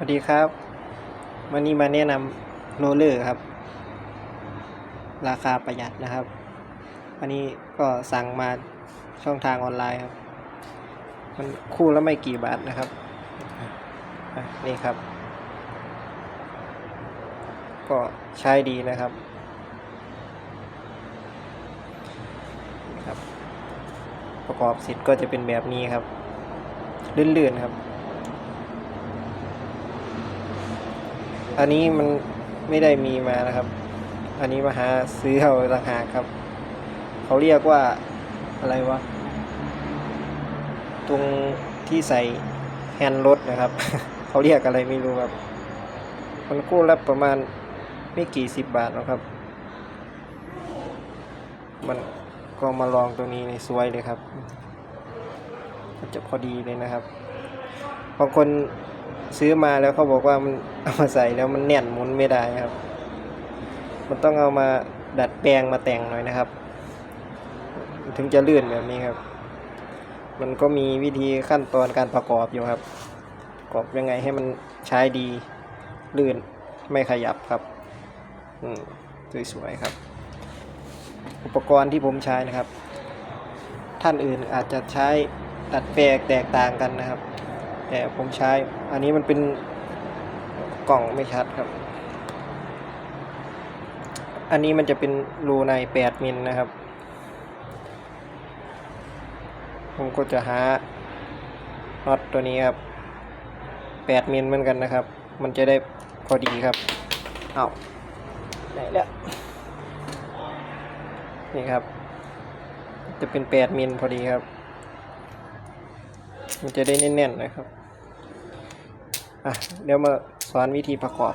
สวัสดีครับ วันนี้มาแนะนำโรลเลอร์ครับ ราคาประหยัดนะครับอันนี้ก็สั่งมาช่องทางออนไลน์ครับ มันคู่ละไม่กี่บาทนะครับ นี่ครับ ก็ใช้ดีนะครับครับ ประกอบเสร็จก็จะเป็นแบบนี้ครับ ลื่นๆครับ อันนี้มันไม่ได้มีมานะครับ อันนี้มาหาซื้อเอาต่างหากครับ เขาเรียกว่าอะไรวะ ตรงที่ใส่แฮนด์รถนะครับ เขาเรียกอะไรไม่รู้ครับ มันกู้ละประมาณไม่กี่สิบบาทหรอกครับ มันก็มาลองตรงนี้ในสวยเลยครับมันจะพอดีเลยนะครับ บางคน ซื้อมาแล้วเขาบอกว่ามันเอามาใส่แล้วมันแน่นหมุนไม่ได้ครับ มันต้องเอามาดัดแปลงมาแต่งหน่อยนะครับ ถึงจะลื่นแบบนี้ครับ มันก็มีวิธีขั้นตอนการประกอบอยู่ครับ ประกอบยังไงให้มันใช้ดีลื่นไม่ขยับครับ อืมสวยๆครับ อุปกรณ์ที่ผมใช้นะครับ ท่านอื่นอาจจะใช้ตัดแปลงแตกต่างกันนะครับ แต่ผมใช้อันนี้มันเป็นกล่องไม่ชัดครับ อันนี้มันจะเป็นรูใน 8 มิลนะครับ ผมก็จะหาน็อตตัวนี้ครับ 8 มิลเหมือนกันนะครับ มันจะได้พอดีครับ เอาไหนแล้ว นี่ครับ จะเป็น 8 มิลพอดีครับ มันจะได้แน่นๆนะครับ อะเดี๋ยวมาสอนวิธีประกอบ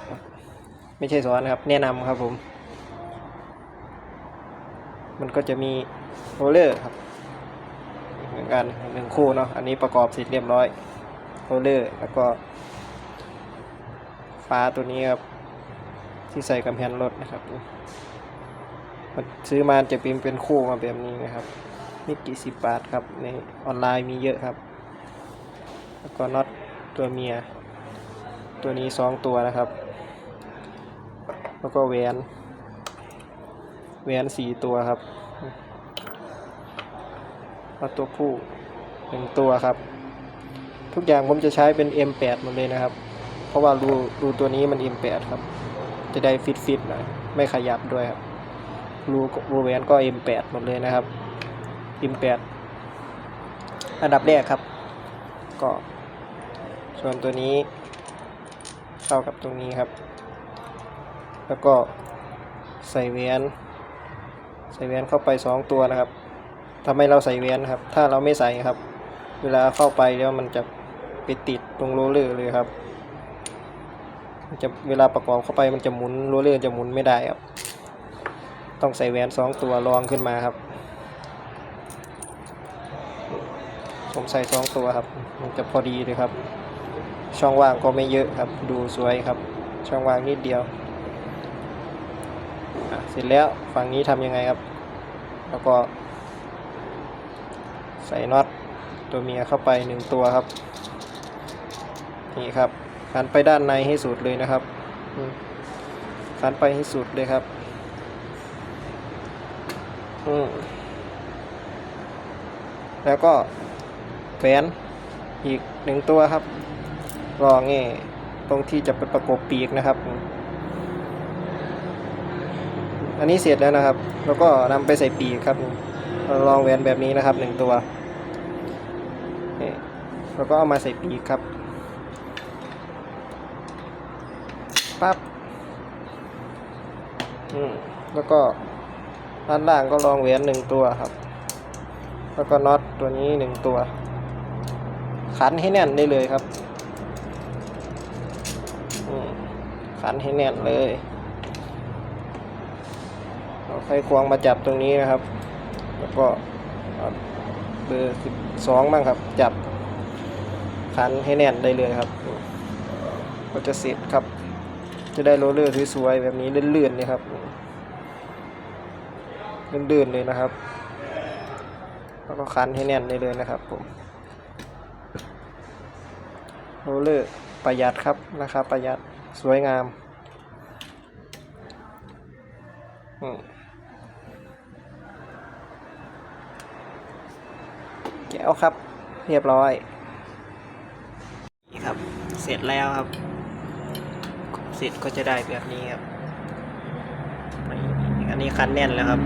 ไม่ใช่สอนนะครับ แนะนำครับผม มันก็จะมีโรลเลอร์ครับเหมือนกันหนึ่งคู่เนาะอันนี้ประกอบเสร็จเรียบร้อยโรลเลอร์แล้วก็ฟ้าตัวนี้ครับ ที่ใส่กำแพงรถนะครับมันซื้อมาจะเป็นเป็นคู่มาแบบนี้นะครับนี่กี่สิบบาทครับในออนไลน์มีเยอะครับ แล้วก็น็อตตัวเมีย ตัวนี้สองตัวนะครับ แล้วก็แหวนแหวนสี่ตัวครับแล้วตัวผู้หนึ่งตัวครับ ทุกอย่างผมจะใช้เป็น M8 หมดเลยนะครับ เพราะว่ารูรูตัวนี้มัน M8 ครับ จะได้ฟิตฟิตหน่อยไม่ขยับด้วยครับรูรูแหวนก็ M8 หมดเลยนะครับ M8 อันดับแรกครับ ก็ส่วนตัวนี้ เข้ากับตรงนี้ครับ แล้วก็ใส่แหวนใส่แหวนเข้าไปสองตัวนะครับทำไมเราใส่แหวนครับ ถ้าเราไม่ใส่ครับ เวลาเข้าไปแล้วมันจะไปติดตรงโรลเลอร์เลยครับจะเวลาประกอบเข้าไปมันจะหมุนโรลเลอร์จะหมุนไม่ได้ครับ ต้องใส่แหวนสองตัวรองขึ้นมาครับ ผมใส่สองตัวครับ มันจะพอดีเลยครับ ช่องว่างก็ไม่เยอะครับ ดูสวยครับ ช่องว่างนิดเดียว เสร็จแล้วฝั่งนี้ทำยังไงครับ แล้วก็ ใส่น็อตตัวเมียเข้าไปหนึ่งตัวครับ นี่ครับขันไปด้านในให้สุดเลยนะครับขันไปให้สุดเลยครับ อืมแล้วก็แฝนอีกหนึ่งตัวครับ รองนี่ตรงที่จะไปประกบปีกนะครับ อันนี้เสร็จแล้วนะครับ แล้วก็นำไปใส่ปีกครับลองแหวนแบบนี้นะครับหนึ่งตัวแล้วก็เอามาใส่ปีกครับปั๊บอืมแล้วก็ด้านล่างก็รองแหวนหนึ่งตัวครับ แล้วก็น็อตตัวนี้หนึ่งตัว ขันให้แน่นได้เลยครับ ขันให้แน่นเลยเอาไขควงมาจับตรงนี้นะครับ แล้วก็เบอร์สิบสองบ้างครับ จับขันให้แน่นได้เลยครับ ก็จะเสร็จครับ จะได้โรลเลอร์สวยๆแบบนี้เลื่อนๆเลยครับลื่นๆเลยนะครับ แล้วก็คันให้แน่นได้เลยนะครับผมโรลเลอร์ประหยัดครับราคาประหยัด สวยงามแก้วครับ เรียบร้อยนี่ครับ เสร็จแล้วครับเสร็จก็จะได้แบบนี้ครับ อันนี้คันแน่นแล้วครับ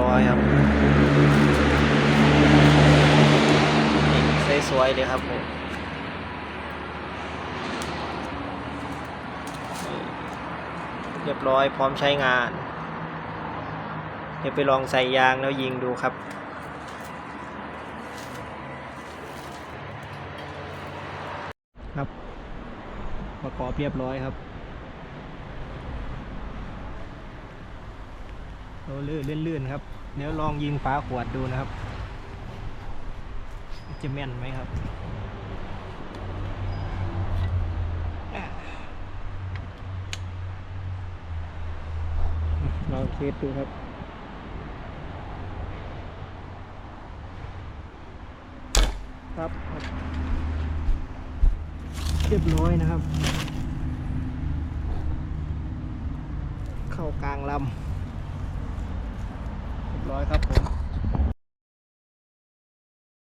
ร้อยครับสวยๆเลยครับผม เรียบร้อยพร้อมใช้งาน เดี๋ยวไปลองใส่ยางแล้วยิงดูครับครับประกอบเรียบร้อยครับโอ้ลื่นลื่นๆครับ เดี๋ยวลองยิงฝาขวดดูนะครับ จะแม่นไหมครับอะลอง เทสดูครับ ครับ เรียบร้อยนะครับ เข้ากลางลำเรียบร้อยครับผม